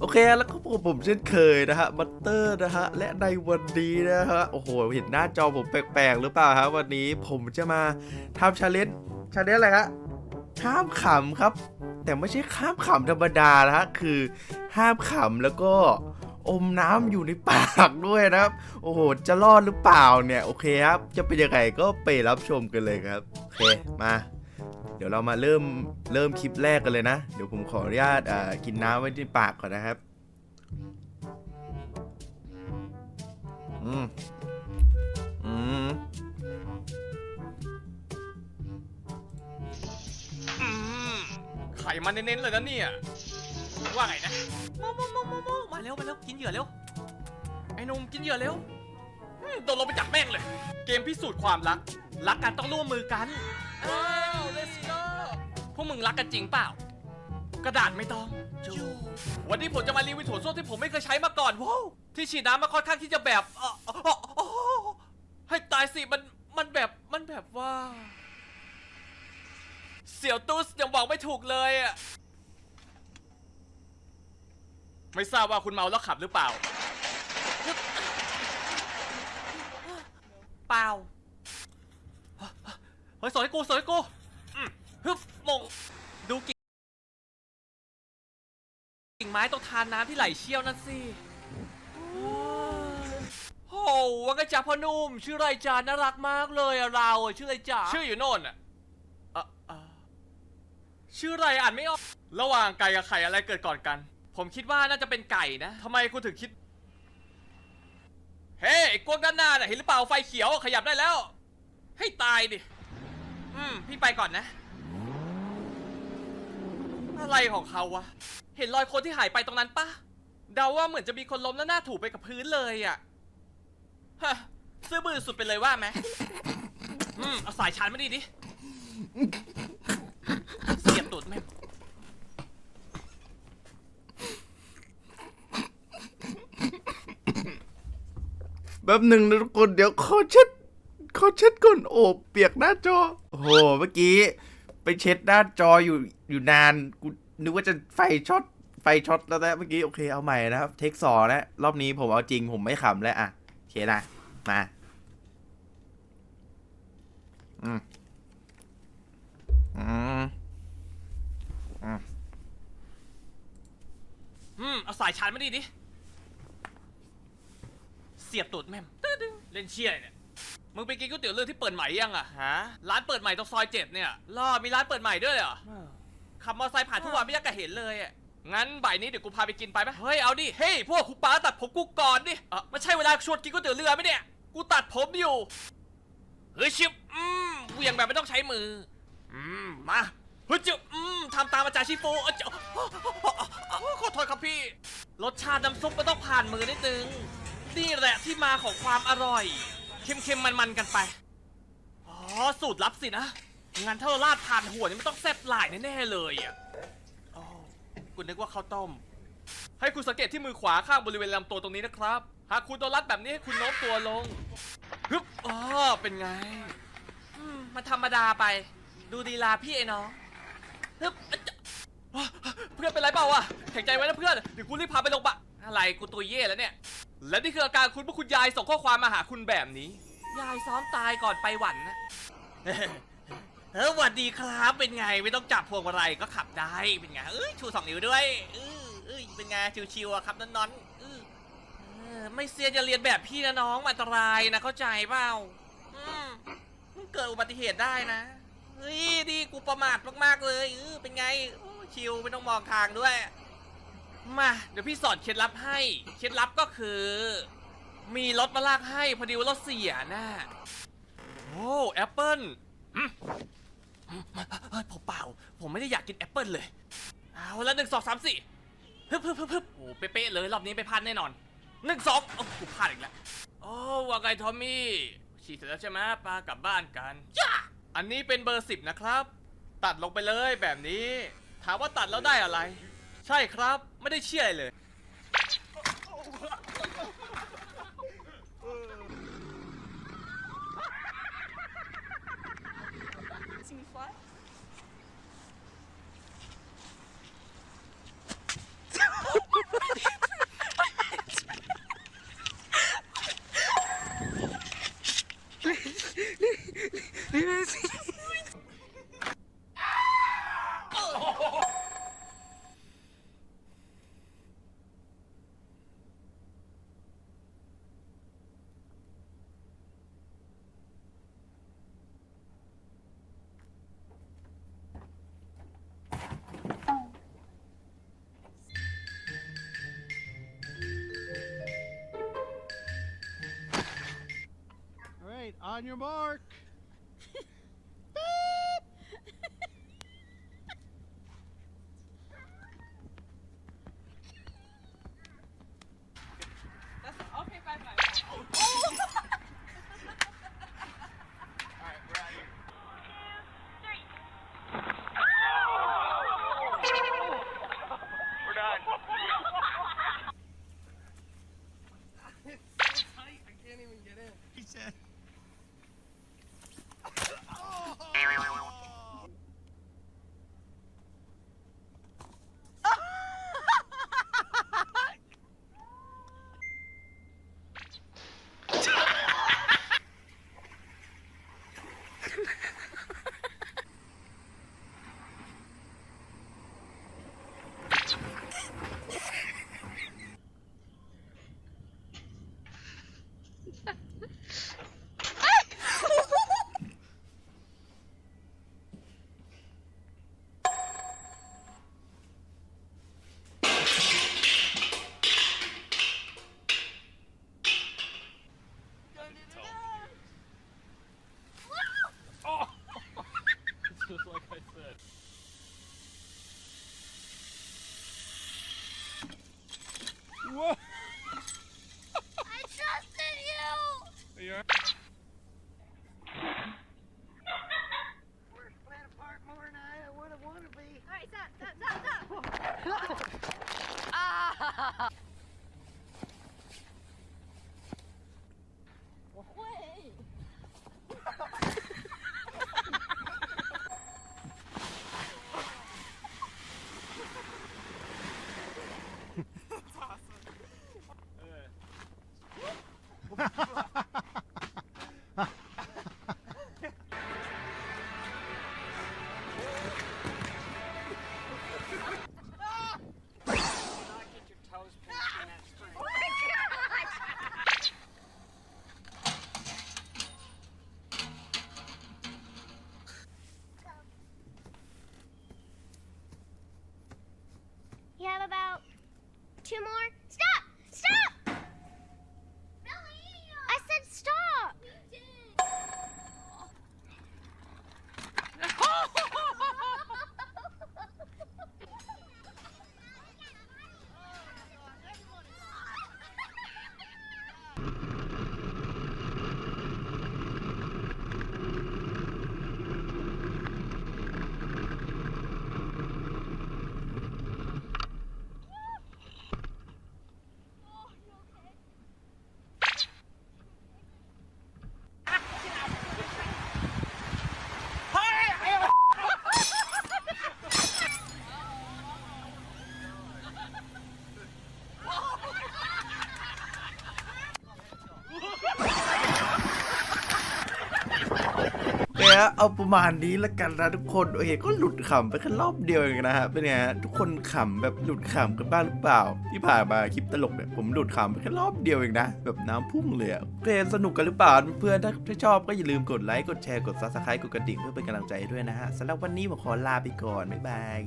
โอเคแล้วก็พบผมเช่นเคยนะฮะบัตเตอร์นะฮะและในวันนี้นะฮะโอ้โหเห็นหน้าจอผมแปลกๆหรือเปล่าฮะวันนี้ผมจะมาทำชาเลนจ์ชาเลนจ์อะไรฮะข้ามขำครับ แต่ไม่ใช่ข้ามขำธรรมดานะฮะคือห้ามขำแล้วก็อมน้ำอยู่ในปากด้วยนะครับ โอ้โห จะรอดหรือเปล่าเนี่ย โอเคครับ จะเป็นยังไงก็ไปรับชมกันเลยครับ โอเค มา เดี๋ยวเรามาเริ่มเริ่มคลิปแรกกันเลยนะ เดี๋ยวผมขออนุญาตอ่ากินน้ำไว้ที่ปากก่อนนะครับ อืม อืม อืมไข่มันเน้นๆเลยนะเนี่ย ว่าไงนะโมโมโมโมโมมาเร็วมาเร็วกินเหยื่อเร็ว ไอ้หนุ่มกินเหยื่อเร็วอืมโดนลงไปจับแม่งเลย เกมพิสูจน์ความรัก รักกันต้องร่วมมือกัน ว้าว let's go พ วกมึงรักกันจริงเปล่า กระดาษไม่ต้องจูวันนี้ผมจะมารีวิวถั่วส้วมที่ผมไม่เคยใช้มาก่อนว้าวที่ฉีดน้ำมาค่อนข้างที่จะแบบเอ่อเอ่อเอ่อเอ่อให้ตายสิมันมันแบบมันแบบว่า เสี่ยวตูสยังบอกไม่ถูกเลยอะไม่ทราบว่าคุณเมาแล้วขับหรือเปล่า เปล่า เฮ้ยสอนให้กูสอนให้กูอืมฮึบม งดูกิ่งกิ่งไม้ตรงทานน้ำที่ไหลเชี่ยวนั่นสิโอ้โหว่าไงจ๊ะพ่อหนุ่ม ชื่ออะไรจ๊ะน่ารักมากเลยอะเราอะชื่ออะไรจ๊ะชื่ออยู่โน่นอะเอ่อเอ่อชื่ออะไรอ่านไม่ออกระหว่างไก่กับไข่อะไรเกิดก่อนกัน ผมคิดว่าน่าจะเป็นไก่นะทำไมคุณถึงคิด เฮ้ยไอ้กวงด้านหน้าน่ะเห็นหรือเปล่าไฟเขียวขยับได้แล้ว ให้ตายดิ อืม พี่ไปก่อนนะ อะไรของเขาวะ เห็นรอยคนที่หายไปตรงนั้นปะเดาว่าเหมือนจะมีคนล้มแล้วหน้าถูไปกับพื้นเลยอะ่ะฮะซื่อบือสุดไปเลยว่าไหมอืมเอาสายชาร์จมาดิดิ เสียบตูดแม่งแป๊บหนึ่งนะทุกคนเดี๋ยวขอเช็ดขอเช็ดก่อนโอ้เปียกหน้าจอ โอ้โห เมื่อกี้ ไปเช็ดหน้าจออยู่ อยู่นานกูนึกว่าจะไฟช็อตไฟช็อตแล้วนะเมื่อกี้โอเคเอาใหม่นะครับ เทคสองนะรอบนี้ผมเอาจริงผมไม่ขำแล้วอะโอเคนะมาอืมอืมอืมอืมเอาสายชาร์จมาดิดิ เสียบตูดแม่มตึ๊ดๆเล่นเชี่ยอะไรเนี่ย มึงไปกินก๋วยเตี๋ยวเรือที่เปิดใหม่ยังอะฮะ ร้านเปิดใหม่ตรงซอยเจ็ดเนี่ยล่อมีร้านเปิดใหม่ด้วยเหรอ ขับมอเตอร์ไซค์ผ่านทุกวันไม่อยากจะเห็นเลยอะงั้นบ่ายนี้เดี๋ยวกูพาไปกินไปไหมเฮ้ยเอาดิเฮ้ยพวกคุป้าตัดผมกูก่อนดิเออไม่ใช่เวลาชวนกินก๋วยเตี๋ยวเรือไหมเนี่ยกูตัดผมอยู่เฮ้ยชิบอืมเหวี่ยงแบบไม่ต้องใช้มืออืมมาเฮ้ยจิอืมทำตามอาจารย์ชิฟูเอ้ยเจ้าขอโทษครับพี่ รสชาติน้ำซุปก็ต้องผ่านมือนิดนึง นี่แหละที่มาของความอร่อย เค็มๆมันๆกันไป อ๋อ สูตรลับสินะ งั้นถ้าเราราดผ่านหัวนี่มันต้องแซ่บหลายแน่ๆเลยอะโอ้คุณนึกว่าข้าวต้ม ให้คุณสังเกตที่มือขวาข้างบริเวณลำตัวตรงนี้นะครับ หากคุณโดนรัดแบบนี้ให้คุณโน้มตัวลงฮึบอ๋อเป็นไงอืมมันธรรมดาไป ดูดีลาพี่ไอ้น้องฮึบอะจ๊ะอะเพื่อนเป็นไรเปล่าวะแข็งใจไว้นะเพื่อนเดี๋ยวกูรีบพาไปโรงพยาบาลอะไรกูตัวเย่แล้วเนี่ย และนี่คืออาการคุณเมื่อคุณยายส่งข้อความมาหาคุณแบบนี้ ยายซ้อมตายก่อนไปหวันนะ เออหวัดดีครับเป็นไงไม่ต้องจับพวงมาลัยก็ขับได้เป็นไงเอ้ยชูสองนิ้วด้วยเออเอ้ยเป็นไงชิวๆอะครับนอนๆเออเออไม่เซียจะเรียนแบบพี่นะน้องอันตรายนะเข้าใจเปล่าอืมมันเกิดอุบัติเหตุได้นะเฮ้ยดีกูประมาทมากๆเลยเออเป็นไงโอ้ชิวไม่ต้องมองทางด้วย มาเดี๋ยวพี่สอนเคล็ดลับให้ เคล็ดลับก็คือ มีรถมาลากให้พอดีว่ารถเสียน่ะโอ้แอปเปิ้ล เฮ้ยผมเปล่า ผมไม่ได้อยากกินแอปเปิ้ลเลย เอาละหนึ่งสองสามสี่ฮึบฮึบฮึบฮึบโอ้เป๊ะๆเลยรอบนี้ไปพลาดแน่นอนหนึ่งสองโอ้กูพลาดอีกแล้ว โอ้ว่าไงทอมมี่ฉีดเสร็จแล้วใช่ไหมปากลับบ้านกันจ้าอันนี้เป็นเบอร์สิบนะครับ ตัดลงไปเลยแบบนี้ ถามว่าตัดแล้วได้อะไร ใช่ครับ ไม่ได้เชี่ยอะไรเลย On your mark. Okay, bye bye. He said. 快站站站站！啊！ เอาประมาณนี้ละกันนะทุกคนโอเคก็หลุดขำไปแค่รอบเดียวเองนะฮะเป็นไงฮะทุกคนขำแบบหลุดขำกันบ้างหรือเปล่า ที่ผ่านมาคลิปตลกเนี่ยผมหลุดขำไปแค่รอบเดียวเองนะ แบบน้ำพุ่งเลยอะโอเคสนุกกันหรือเปล่าเพื่อนถ้าถ้าชอบก็อย่าลืมกดไลค์กดแชร์กดซับสไครต์กดกระดิ่งเพื่อเป็นกำลังใจด้วยนะฮะสำหรับวันนี้ผมขอลาไปก่อนบ๊ายบาย